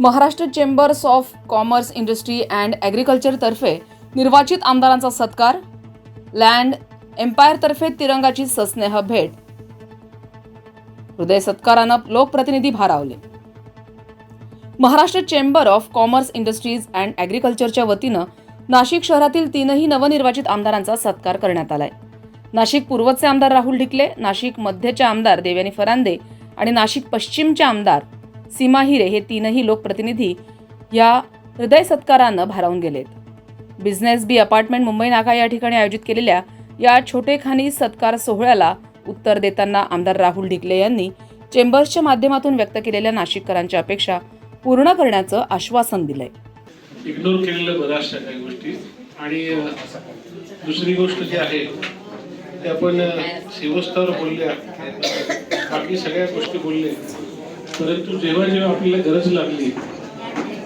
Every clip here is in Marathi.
Maharashtra chambers of commerce industry and ॲग्रिकल्चरतर्फे निर्वाचित आमदारांचा सत्कार लँड एम्पायरतर्फे तिरंगाची सस्नेह भेट. हृदय सत्कारानं लोकप्रतिनिधी भारावले. Maharashtra chamber of commerce industries and ॲग्रिकल्चरच्या वतीनं नाशिक शहरातील तीनही नवनिर्वाचित आमदारांचा सत्कार करण्यात आलाय. नाशिक पूर्वचे आमदार राहुल ढिकले नाशिक मध्यचे आमदार देवयानी फरांदे आणि नाशिक पश्चिमचे आमदार सीमा हिरे हे तीनही लोकप्रतिनिधी या हृदय सत्कारानं भारावून गेलेत. बिझनेस बी अपार्टमेंट मुंबई नाका या ठिकाणी आयोजित केलेल्या या छोटेखानी सत्कार सोहळ्याला उत्तर देताना आमदार राहुल ढिकले यांनी चेंबर्सच्या माध्यमातून व्यक्त केलेल्या नाशिककरांच्या अपेक्षा पूर्ण करण्याचं आश्वासन दिलंय. इग्नोर केलेल्या बऱ्याचशा काही गोष्टी. आणि दुसरी गोष्ट जी आहे ते आपण शिवस्तर बोलल्या. बाकी सगळ्या गोष्टी बोलले परंतु जेव्हा जेव्हा आपल्याला गरज लागली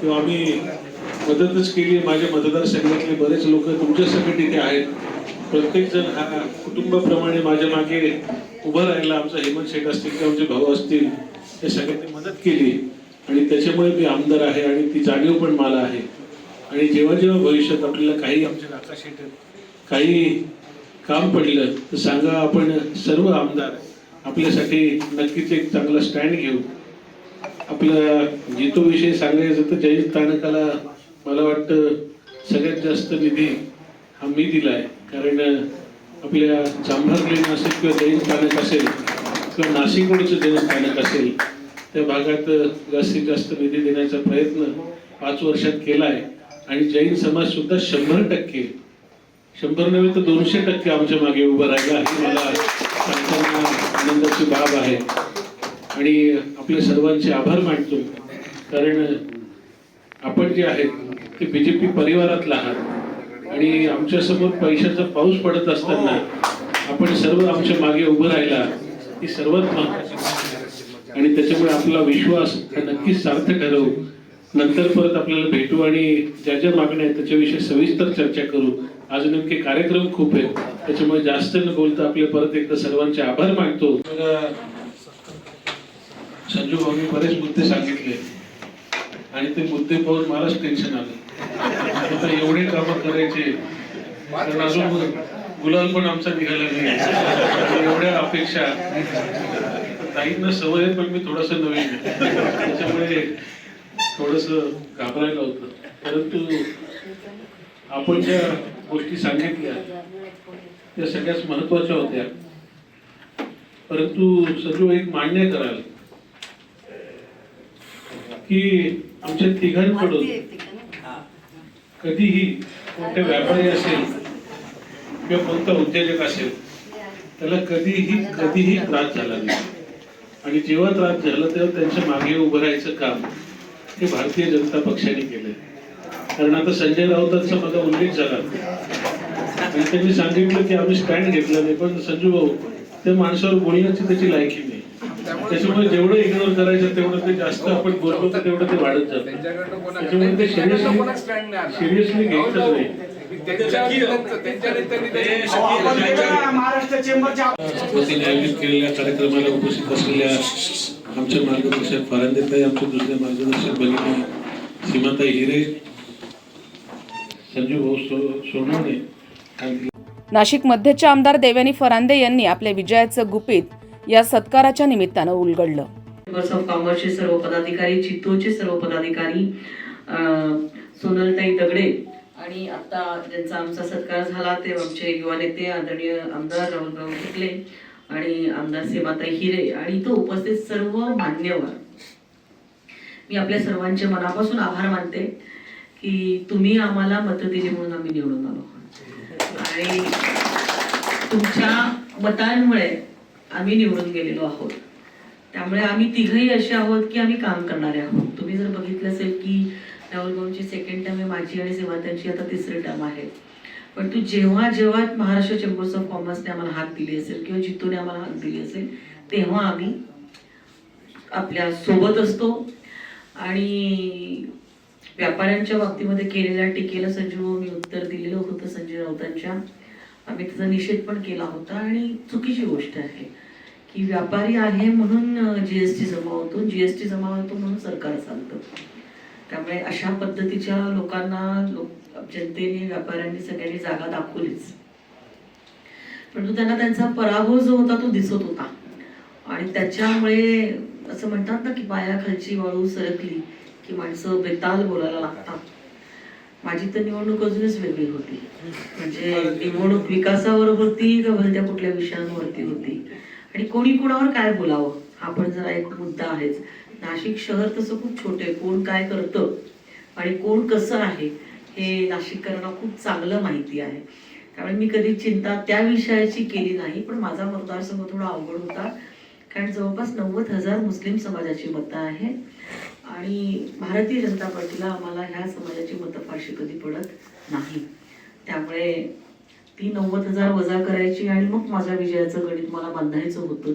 तेव्हा आम्ही मदतच केली. माझ्या मतदारसंघातले बरेच लोक तुमच्यासाठी तिथे आहेत. प्रत्येक जण हा कुटुंबाप्रमाणे माझ्या मागे उभं राहिला. आमचा हेमंत शेठ असतील किंवा आमचे भाऊ असतील या सगळ्यांनी मदत केली. आणि त्याच्यामुळे मी आमदार आहे आणि ती जाणीव पण मला आहे. आणि जेव्हा जेव्हा भविष्यात आपल्याला काही आमच्या नाका शेट काही काम पडलं तर सांगा आपण सर्व आमदार आपल्यासाठी नक्कीच एक चांगला स्टँड घेऊ. आपल्या जितोविषयी सांगायचं तर जैन स्थानकाला मला वाटतं सगळ्यात जास्त निधी हा मी दिलाय. कारण आपल्या चांभार लेन असेल किंवा जैन स्थानक असेल किंवा नाशिक जैन स्थानक असेल त्या भागात जास्तीत जास्त निधी देण्याचा प्रयत्न पाच वर्षात केला आहे आणि जैन समाज सुद्धा शंभर टक्के शंभर नव्हे तर दोनशे टक्के आमच्या मागे उभं राहिला ही मला सांगताना आनंदाची बाब आहे. आणि आपल्या सर्वांचे आभार मानतो. कारण आपण जे आहेत ते बी जे पी परिवारातला आहात आणि आमच्यासमोर पैशाचा पाऊस पडत असताना आपण सर्व आमच्या मागे उभं राहिला ही सर्वात महत्वाची आणि त्याच्यामुळे आपला विश्वास हा नक्कीच सार्थ ठरवू. नंतर परत आपल्याला भेटू आणि ज्या ज्या मागण्या आहेत त्याच्याविषयी सविस्तर चर्चा करू. आज नेमके कार्यक्रम खूप आहेत. त्याच्यामुळे जास्त न बोलता आपले परत एकदा सर्वांचे आभार मानतो. संजू भाऊ मी बरेच मुद्दे सांगितले. आणि ते मुद्दे पाहून मलाच टेन्शन आलं. आता एवढे कामं करायचे कारण अजून गुलाल पण आमचा निघाला नाही एवढ्या अपेक्षा. ताईंना सवय आहे पण मी थोडस नवीन त्याच्यामुळे थोडस घाबरायला होतं. परंतु आपण ज्या गोष्टी सांगितल्या त्या सगळ्याच महत्त्वाच्या होत्या. परंतु सजू एक मान्य कराल. की आमच्या तिघांकडून कधीही कोणत्या व्यापारी असेल किंवा कोणता उद्योजक असेल त्याला कधीही कधीही त्रास झाला नाही. आणि जेव्हा त्रास झाला तेव्हा त्यांच्या मागे उभं राहायचं काम हे भारतीय जनता पक्षाने केलंय. कारण आता संजय राऊतांचा माझा उल्लेख झाला. आणि त्यांनी सांगितलं की आम्ही स्टँड घेतला नाही पण संजू भाऊ त्या माणसावर बोलण्याची त्याची लायकी नाही. त्याच्यामुळे जेवढं इग्नोर करायचं तेवढं ते जास्त आपण बोललो तर तेवढं ते वाढत जातं. त्याच्यामुळे ते. सिरियसली घ्यायचंच नाही आयोजित कार्यक्रमाला उपस्थित असलेल्या आमच्या मार्गदर्शक फरांदेताई आमचे दुसरे मार्गदर्शक भगिनी सीमाताई हिरे संजू भाऊ सो सोनवणे नाशिक मध्यचे आमदार देवयानी फरांदे यांनी आपल्या विजयाचं गुपित या सत्काराच्या निमित्तानं उलगडलं. ऑफ कॉमर्सचे सर्व पदाधिकारी चित्तूरचे सर्व पदाधिकारी सोनलताई दगडे आणि आता ज्यांचा आमचा सत्कार झाला ते आमचे युवा नेते आदरणीय आमदार राहुलराव टिकले आणि आमदार सीमाताई हिरे आणि तो उपस्थित सर्व मान्यवर. मी आपल्या सर्वांचे मनापासून आभार मानते की तुम्ही आम्हाला मतं दिली म्हणून आम्ही निवडून आलो. आणि तुमच्या मतांमुळे आम्ही निवडून गेलेलो आहोत. त्यामुळे आम्ही तिघही असे आहोत की आम्ही काम करणारे आहोत. तुम्ही जर बघितलं असेल की राहुल भाऊंची सेकंड टर्म आहे माझी आणि सेवांतांची आता तिसरी टर्म आहे. पण तू जेव्हा जेव्हा महाराष्ट्र चेंबर्स ऑफ कॉमर्सने आम्हाला हात दिली असेल किंवा जितूने आम्हाला हात दिली असेल तेव्हा आम्ही आपल्यासोबत असतो. आणि व्यापाऱ्यांच्या बाबतीमध्ये केलेल्या टीकेला संजीव मी उत्तर दिलेलं होतं संजय राऊतांच्या. आम्ही त्याचा निषेध पण केला होता. आणि चुकीची गोष्ट आहे की व्यापारी आहे म्हणून जीएसटी जमा होतो जीएसटी जमा होतो म्हणून सरकार चालतं. त्यामुळे अशा पद्धतीच्या लोकांना लोक जनतेने व्यापाऱ्यांनी सगळ्यांनी जागा दाखवलीच. परंतु त्यांना त्यांचा पराभव जो होता तो दिसत होता. आणि त्याच्यामुळे असं म्हणतात ना की पायाखालची वाळू सरकली की माणसं बेताल बोलायला लागतात. माझी तर निवडणूक अजूनच वेगळी होती. म्हणजे निवडणूक विकासावर होती का भलत्या कुठल्या विषयांवरती होती? आणि कोणी कोणावर काय बोलावं? हा पण जरा एक मुद्दा आहेच. नाशिक शहर तसं खूप छोटे कोण काय करतं आणि कोण कसं आहे हे नाशिककरांना खूप चांगलं माहिती आहे. त्यामुळे मी कधी चिंता त्या विषयाची केली नाही पण माझा मतदारसंघ थोडा अवघड होता. कारण जवळपास नव्वद हजार मुस्लिम समाजाची मतं आहे आणि भारतीय जनता पार्टीला आम्हाला ह्या समाजाची मतं फारशी कधी पडत नाही. त्यामुळे ती नव्वद हजार वजा करायची आणि मग माझ्या विजयाचं गणित मला बांधायचं होतं.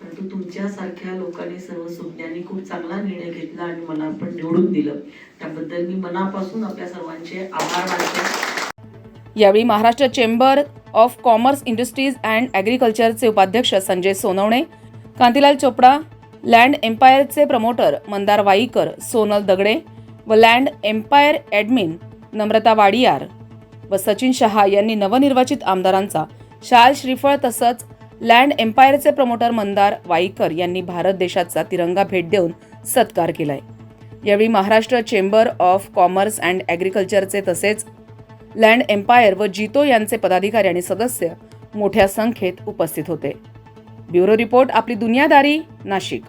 परंतु तुमच्यासारख्या लोकांनी सर्व सुज्ञांनी खूप चांगला निर्णय घेतला आणि मला पण निवडून दिलं. त्याबद्दल मी मनापासून आपल्या सर्वांचे आभार मानते. यावेळी Maharashtra chamber of commerce industries and ॲग्रिकल्चरचे उपाध्यक्ष संजय सोनवणे कांतीलाल चोपडा लँड एम्पायरचे प्रमोटर मंदार वाईकर सोनल दगडे व land empire admin Namrata Wadiyar व सचिन शहा यांनी नवनिर्वाचित आमदारांचा शाल श्रीफळ तसंच लँड एम्पायरचे प्रमोटर मंदार वाईकर यांनी भारत देशाचा तिरंगा भेट देऊन सत्कार केलाय. यावेळी Maharashtra chamber of commerce and ॲग्रिकल्चरचे तसेच लँड एम्पायर व जितो यांचे पदाधिकारी आणि सदस्य मोठ्या संख्येत उपस्थित होते. ब्युरो रिपोर्ट आपली दुनियादारी नाशिक.